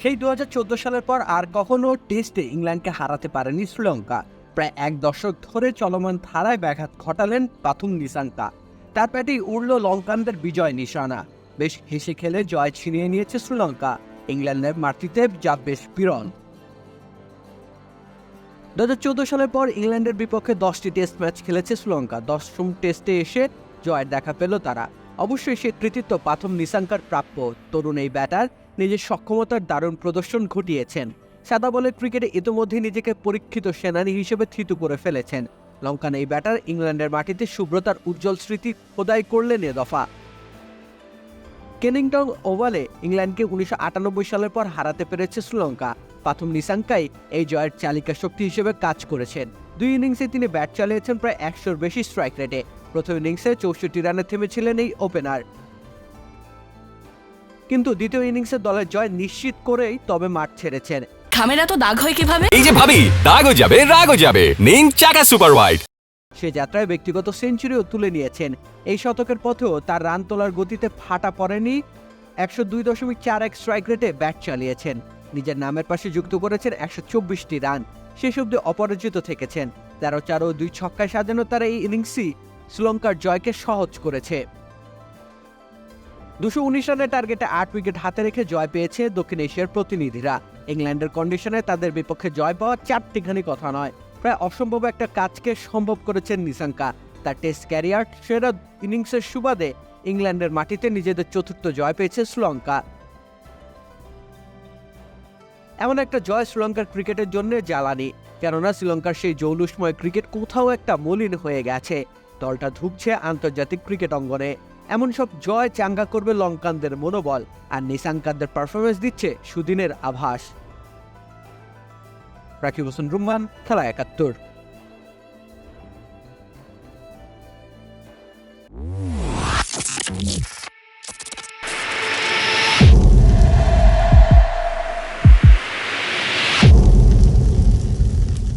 সেই দু হাজার চোদ্দ সালের পর আর কখনো টেস্টে ইংল্যান্ডকে হারাতে পারেনি শ্রীলঙ্কা। প্রায় এক দশক ধরে চলমান ধারায় ব্যাঘাত ঘটালেন পাথুম নিশাঙ্কা তার প্যাটেই উড়ল লঙ্কানদের বিজয় নিশানা। বেশ হেসে খেলে জয় ছিনিয়ে নিয়েছে শ্রীলঙ্কা। ইংল্যান্ডের মাটিতে যা বেশ পীড়ন দু হাজার চোদ্দ সালের পর ইংল্যান্ডের বিপক্ষে দশটি টেস্ট ম্যাচ খেলেছে শ্রীলঙ্কা। দশম টেস্টে এসে জয়ের দেখা পেল তারা। অবশ্যই সে কৃতিত্ব প্রথম নিশাঙ্কার প্রাপ্য। তরুণ এই ব্যাটার নিজের সক্ষমতার দারুণ প্রদর্শন ঘটিয়েছেন। সাদা বলের ক্রিকেটে ইতোমধ্যে নিজেকে পরীক্ষিত সেনানী হিসেবে থিতু করে ফেলেছেন। লঙ্কান এই ব্যাটার ইংল্যান্ডের মাটিতে শুভ্রতার উজ্জ্বল স্মৃতি খোদাই করলেন এ দফা। কেনিংটন ওভালে ইংল্যান্ডকে উনিশশো আটানব্বই সালের পর হারাতে পেরেছে শ্রীলঙ্কা। প্রথম নিশাঙ্কাই এই জয়ের চালিকা শক্তি হিসেবে কাজ করেছেন। দুই ইনিংসে তিনি ব্যাট চালিয়েছেন প্রায় একশোর বেশি স্ট্রাইক রেটে। প্রথম ইনিংসে চৌষট্টি রানে থেমেছিলেন এই ওপেনার কিন্তু দ্বিতীয় ইনিংসে দলের জয় নিশ্চিত করেই তবে মাঠ ছেড়েছেন। খামের এত দাগ হয় কীভাবে? এই যে ভাবি দাগও যাবে রাগও যাবে। নিন চাকা সুপার হোয়াইট সে যাত্রায় ব্যক্তিগত সেঞ্চুরিও তুলে নিয়েছেন। এই শতকের পথেও তার রান তোলার গতিতে ফাটা পড়েনি। একশো দুই দশমিক চার এক স্ট্রাইক রেটে ব্যাট চালিয়েছেন। নিজের নামের পাশে যুক্ত করেছেন একশো চব্বিশটি রান। শেষ অব্দি অপরাজিত থেকেছেন। তেরো চার ও দুই ছক্কায় সাজানো তার এই ইনিংসই শ্রীলঙ্কার জয়কে সহজ করেছে। দুশো উনিশ রানের টার্গেটে আট উইকেট হাতে রেখে জয় পেয়েছে দক্ষিণ এশিয়ার প্রতিনিধিরা। ইংল্যান্ডের কন্ডিশনে তাদের বিপক্ষে জয় পাওয়া চারটিখানি কথা নয়। প্রায় অসম্ভব একটা কাজকে সম্ভব করেছেন নিশাঙ্কা তার টেস্ট ক্যারিয়ার সেরা ইনিংসের সুবাদে ইংল্যান্ডের মাটিতে নিজেদের চতুর্থ জয় পেয়েছে শ্রীলঙ্কা। এমন একটা জয় শ্রীলঙ্কার ক্রিকেটের জন্য জ্বালানি। কেননা শ্রীলঙ্কার সেই জৌলুসময় ক্রিকেট কোথাও একটা মলিন হয়ে গেছে। দলটা ঢুকছে আন্তর্জাতিক ক্রিকেট অঙ্গনে। এমন সব জয় চাঙ্গা করবে লঙ্কানদের মনোবল, আর নিশাঙ্কানদের পারফরমেন্স দিচ্ছে সুদিনের আভাস। রাকিব হোসেন রুম্মান খেলা একাত্তর।